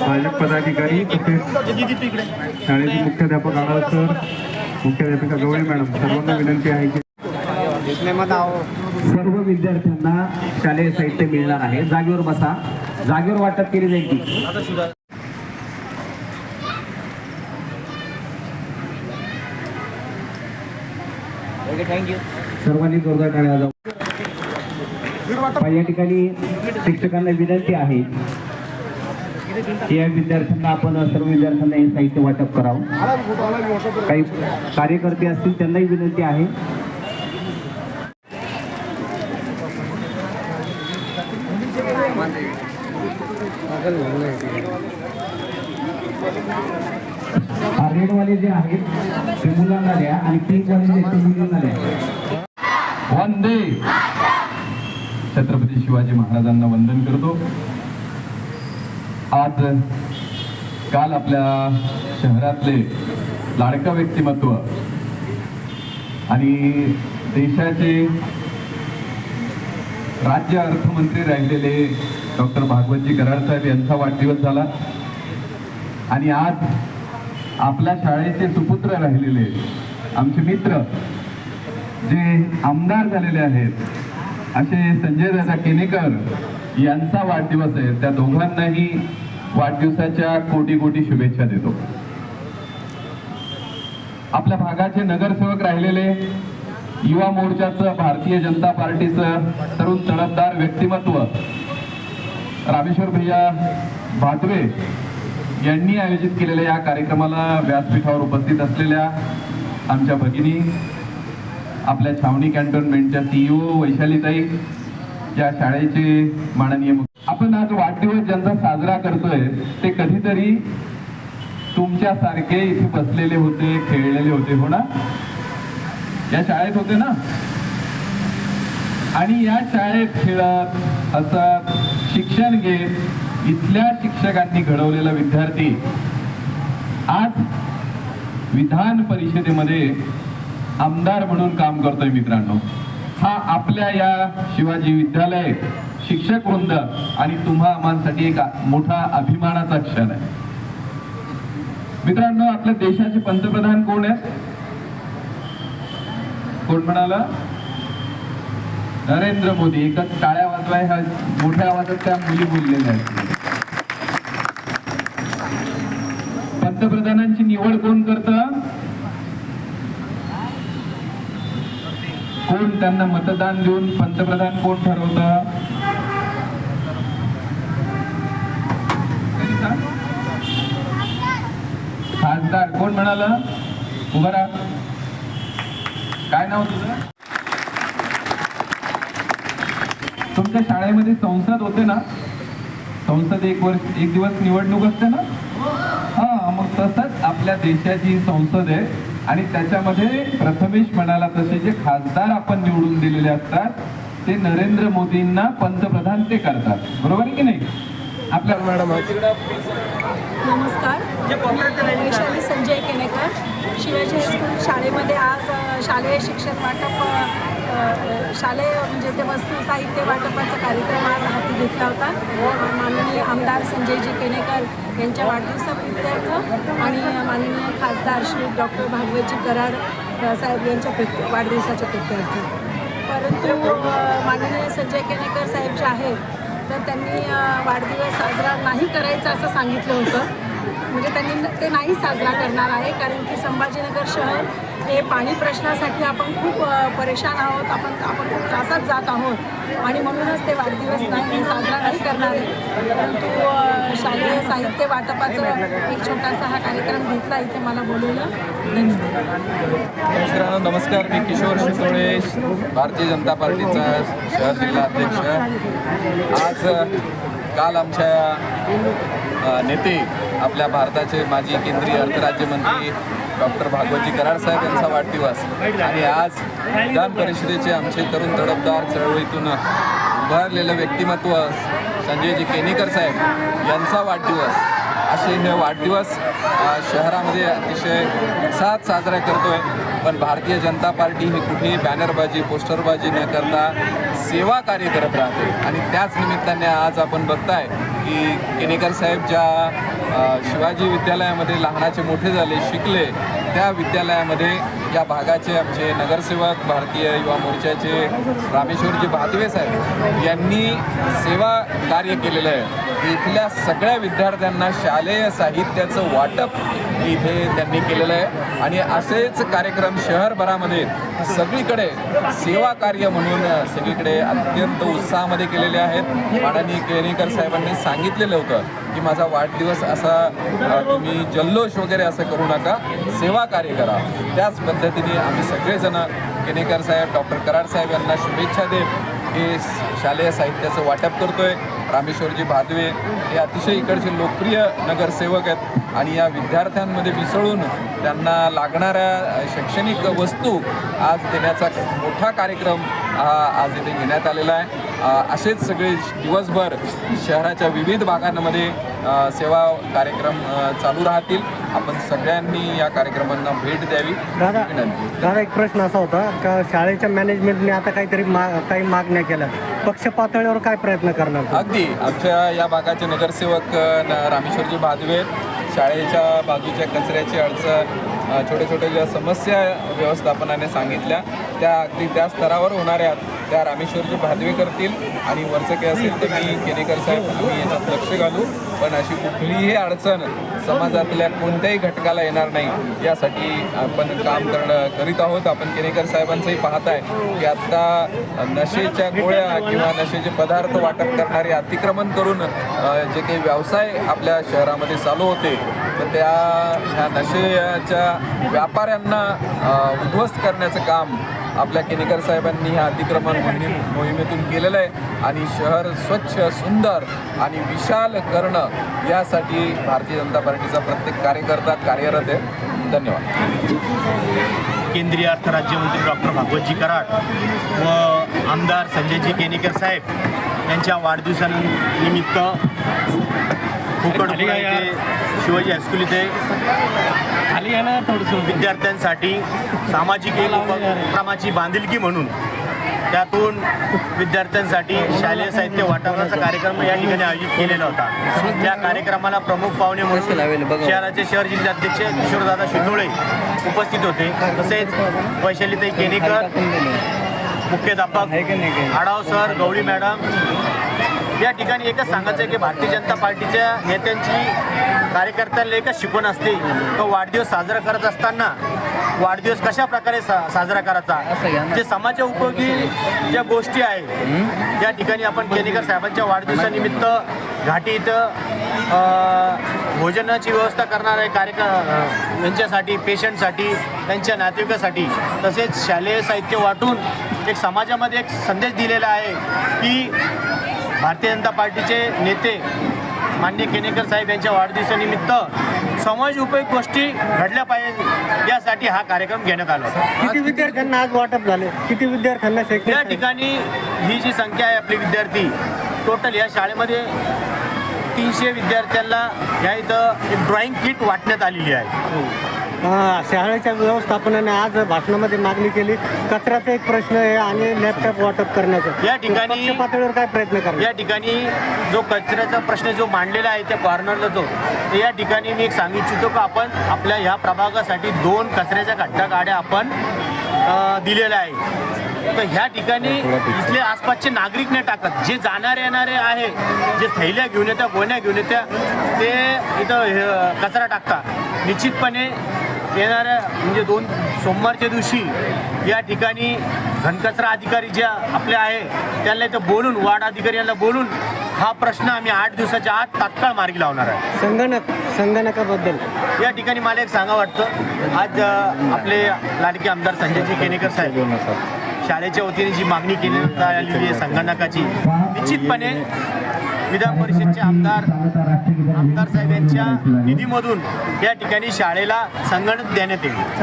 भाजप पदाधिकारी तसेच शाळेचे मुख्याध्यापक आढाव सर मुख्याध्यापिका गवळी मॅडम सर्वांना विनंती आहे की सर्व विद्यार्थ्यांना शालेय साहित्य मिळणार आहे. जागेवर बसा. जागेवर वाटप केली जाईल ती. सर्वांनी जोरदार टाळ्या जाऊ या ठिकाणी शिक्षकांना विनंती आहे या विद्यार्थ्यांना आपण सर्व विद्यार्थ्यांना हे साहित्य वाटप करावं. काही कार्यकर्ते असतील त्यांनाही विनंती आहे. रेडवाले जे आहेत ते मुलांना द्या आणि पिंकवाले जे ते मुलींना द्या. वंदे. छत्रपती शिवाजी महाराजांना वंदन करतो. आज काल आपल्या शहरातले लाडका व्यक्तिमत्व आणि देशाचे राज्य अर्थमंत्री राहिलेले डॉक्टर भागवतजी कराड साहेब यांचा वाढदिवस झाला. आणि आज आपल्या शाळेचे सुपुत्र राहिलेले आमचे मित्र जे आमदार झालेले आहेत असे संजय दादा केनेकर यांचा वाढदिवस आहे. त्या दोघांनाही वाढदिवसाच्या कोटी कोटी शुभेच्छा देतो. आपल्या भागाचे नगरसेवक राहिलेले युवा मोर्चाचं भारतीय जनता पार्टीचं तरुण तडफदार व्यक्तिमत्व रामेश्वर भैया भादवे यांनी आयोजित केलेल्या या कार्यक्रमाला व्यासपीठावर उपस्थित असलेल्या आमच्या भगिनी आपल्या छावणी कॅन्टोन्मेंटच्या सीईओ वैशालीताई या शाळेचे माननीय आपण आज वाढदिवस ज्यांचा साजरा करतोय ते कधीतरी तुमच्यासारखे इथे बसलेले होते खेळलेले होते हो ना? या शाळेत होते ना? आणि या शाळेत खेळत हसत शिक्षण घेत इथल्या शिक्षकांनी घडवलेला विद्यार्थी आज विधान परिषदेमध्ये आमदार म्हणून काम करतोय मित्रांनो. हा आपल्या या शिवाजी विद्यालय शिक्षक वृंद आणि तुम्हा आम्हासाठी एक मोठा अभिमानाचा क्षण आहे. मित्रांनो आपल्या देशाचे पंतप्रधान कोण आहेत? कोण म्हणाला? नरेंद्र मोदी. एकच टाळ्या वाजवाय ह्या मोठ्या आवाजात त्या मुली बोललेल्या आहेत. पंतप्रधानांची निवड कोण करतं? कोण त्यांना मतदान देऊन पंतप्रधान कोण ठरवतं? खासदार कोण म्हणाला? उभा राहा. काय नाव तुझं? तुमच्या शाळेमध्ये संसद होते ना? संसद एक वर्ष एक दिवस निवडणूक असते ना? हा मग तसंच आपल्या देशाची संसद आहे. आणि त्याच्यामध्ये प्रथमेश म्हणाला तसे जे खासदार आपण निवडून दिलेले असतात ते नरेंद्र मोदींना पंतप्रधान ते करतात. बरोबर आहे की नाही? आपल्या मॅडम नमस्कार. मी वैशाली संजय केनेकर शिवाजी हायस्कूल शाळेमध्ये आज शालेय शिक्षण वाटप शालेय म्हणजे ते वस्तू साहित्य वाटपाचा कार्यक्रम आज हाती घेतला होता. माननीय आमदार संजयजी केनेकर यांच्या वाढदिवसाप्रित्यर्थ आणि माननीय खासदार श्री डॉक्टर भागवतजी कराड साहेब यांच्या प्रित्य वाढदिवसाच्या प्रित्यर्थ. परंतु माननीय संजय केनेकर साहेब जे आहेत तर त्यांनी वाढदिवस साजरा नाही करायचा असं सांगितलं होतं. म्हणजे त्यांनी ते नाही साजरा करणार आहे कारण की संभाजीनगर शहर हे पाणी प्रश्नासाठी आपण खूप परेशान आहोत. आपण आपण खूप त्रासात जात आहोत. आणि म्हणूनच ते वाढदिवस नाही साजरा नाही करणार आहे. परंतु शालेय साहित्य वाटपाचं एक छोटासा हा कार्यक्रम घेतला इथे मला बोलवलं. धन्यवाद. मित्रांनो नमस्कार. मी किशोर शितोळे भारतीय जनता पार्टीचा शहर जिल्हा अध्यक्ष. आज काल आमच्या नेते आपल्या भारताचे माजी केंद्रीय अर्थराज्यमंत्री डॉक्टर भागवतजी कराड साहेब यांचा वाढदिवस. आणि आज विधान परिषदेचे आमचे तरुण तडफदार चळवळीतून उभारलेलं व्यक्तिमत्व संजयजी केनेकर साहेब यांचा वाढदिवस. असे हे वाढदिवस शहरामध्ये अतिशय उत्साहात साजरा करतोय. पण भारतीय जनता पार्टी ही कुठेही बॅनरबाजी पोस्टरबाजी न करता सेवा कार्य करत राहते. आणि त्याच निमित्ताने आज आपण बघताय की केनेकर साहेब ज्या शिवाजी विद्यालयामध्ये लहानाचे मोठे झाले शिकले त्या विद्यालयामध्ये या भागाचे आमचे नगरसेवक भारतीय युवा मोर्चाचे रामेश्वरजी भादवे साहेब यांनी सेवा कार्य केलेलं आहे. इथल्या सगळ्या विद्यार्थ्यांना शालेय साहित्याचं वाटप इथे त्यांनी केलेलं आहे. आणि असेच कार्यक्रम शहरभरामध्ये सगळीकडे सेवा कार्य म्हणून सगळीकडे अत्यंत उत्साहामध्ये केलेले आहेत. माननीय केणेकर साहेबांनी सांगितलेलं होतं की माझा वाढदिवस असा तुम्ही जल्लोष वगैरे असं करू नका सेवा कार्य करा. त्याच पद्धतीने आम्ही सगळेजण केणेकर साहेब डॉक्टर कराड साहेब यांना शुभेच्छा देत हे शालेय साहित्याचं वाटप करतोय. रामेश्वरजी भादवे हे अतिशय इकडचे लोकप्रिय नगरसेवक आहेत. आणि या विद्यार्थ्यांमध्ये मिसळून त्यांना लागणाऱ्या शैक्षणिक वस्तू आज देण्याचा मोठा कार्यक्रम हा आज इथे घेण्यात आलेला आहे. असेच सगळे दिवसभर शहराच्या विविध भागांमध्ये सेवा कार्यक्रम चालू राहतील. आपण सगळ्यांनी या कार्यक्रमांना भेट द्यावी. दादा एक प्रश्न असा होता का शाळेच्या मॅनेजमेंटने आता काहीतरी मा काही मागण्या केल्या? पक्ष पातळीवर काय प्रयत्न करणार अगदी. आमच्या या भागाचे नगरसेवक रामेश्वरजी भादवे शाळेच्या बाजूच्या कचऱ्याची अडचण छोट्या छोट्या ज्या समस्या व्यवस्थापनाने सांगितल्या त्या अगदी त्या स्तरावर होणाऱ्या त्या रामेश्वरजी भादवे करतील आणि वरचं काही असेल तर मी केनेकर साहेब आम्ही याच्यात लक्ष घालू. पण अशी कुठलीही अडचण समाजातल्या कोणत्याही घटकाला येणार नाही. यासाठी आपण काम करणं करीत आहोत. आपण केनेकर साहेबांचंही पाहताय की आता नशेच्या गोळ्या किंवा नशेचे पदार्थ वाटप करणारे अतिक्रमण करून जे काही व्यवसाय आपल्या शहरामध्ये चालू होते तर त्या ह्या नशेच्या व्यापाऱ्यांना उद्ध्वस्त करण्याचं काम आपल्या केनेकर साहेबांनी ह्या अतिक्रमण मोहिम मोहिमेतून केलेलं आहे. आणि शहर स्वच्छ सुंदर आणि विशाल करणं यासाठी भारतीय जनता पार्टीचा प्रत्येक कार्यकर्ता कार्यरत आहे. धन्यवाद. केंद्रीय अर्थ राज्यमंत्री डॉक्टर भागवतजी कराड व आमदार संजयजी केनेकर साहेब यांच्या वाढदिवसानिमित्त फुकटपुरा येथे शिवाजी हायस्कूल इथे खाली थोडंसं विद्यार्थ्यांसाठी सामाजिक एक उपक्रमाची बांधिलकी म्हणून त्यातून विद्यार्थ्यांसाठी शालेय साहित्य वाटपाचा कार्यक्रम या ठिकाणी आयोजित केलेला होता. त्या कार्यक्रमाला प्रमुख पाहुणे म्हणून शहराचे शहर जिल्हाध्यक्ष किशोरदादा शिंदोळे उपस्थित होते. तसेच वैशालीताई केनेकर मुख्याध्यापक आढाव सर गवळी मॅडम या ठिकाणी एकच सांगायचं आहे की भारतीय जनता पार्टीच्या नेत्यांची कार्यकर्त्यांना एकच शिकवण असते. तो वाढदिवस साजरा करत असताना वाढदिवस कशा प्रकारे सा साजरा करायचा? जे समाजा उपयोगी ज्या गोष्टी आहेत त्या ठिकाणी आपण केनेकर साहेबांच्या वाढदिवसानिमित्त घाटी इथं भोजनाची व्यवस्था करणार आहे कार्यक्रम यांच्यासाठी पेशंटसाठी त्यांच्या नातेवाईकासाठी तसेच शालेय साहित्य वाटून एक समाजामध्ये एक संदेश दिलेला आहे की भारतीय जनता पार्टीचे नेते मान्य केनेकर साहेब यांच्या वाढदिवसानिमित्त समाज उपयोग गोष्टी घडल्या पाहिजे यासाठी हा कार्यक्रम घेण्यात आला होता. किती विद्यार्थ्यांना आज वाटप झाले? किती विद्यार्थ्यांना या ठिकाणी ही जी संख्या आहे आपली विद्यार्थी टोटल या शाळेमध्ये तीनशे विद्यार्थ्यांना या इथं एक ड्रॉइंग किट वाटण्यात आलेली आहे. हा, शाळेच्या व्यवस्थापनाने आज भाषणामध्ये मागणी केली. कचऱ्याचा एक प्रश्न आहे आणि लॅपटॉप वाटप करण्याचा. या ठिकाणी- पातळीवर काय प्रयत्न करणार? या ठिकाणी जो कचऱ्याचा प्रश्न जो मांडलेला आहे त्या कॉर्नरला जो तर या ठिकाणी मी एक सांगू इच्छितो की आपण आपल्या ह्या प्रभागासाठी दोन कचऱ्याच्या खड्डा गाड्या आपण दिलेल्या आहे तर ह्या ठिकाणी इथले आसपासचे नागरिक नाही टाकत. जे जाणारे येणारे आहे जे थैल्या घेऊन येत्या गोण्या घेऊन येत्या ते इथं कचरा टाकतात. निश्चितपणे येणाऱ्या म्हणजे दोन सोमवारच्या दिवशी या ठिकाणी घनकचरा अधिकारी ज्या आपले आहे त्यांना इथं बोलून वार्ड अधिकारी यांना बोलून हा प्रश्न आम्ही आठ दिवसाच्या आत तात्काळ मार्गी लावणार आहे. संगणक संगणकाबद्दल. या ठिकाणी मला एक सांगा वाटतं आज आपले लाडके आमदार संजयजी केनेकर साहेब शाळेच्या वतीने जी मागणी केली आलेली आहे संगणकाची निश्चितपणे विधान परिषदचे आमदार आमदार साहेब यांच्या निधीमधून या ठिकाणी शाळेला संगणक देण्यात येईल.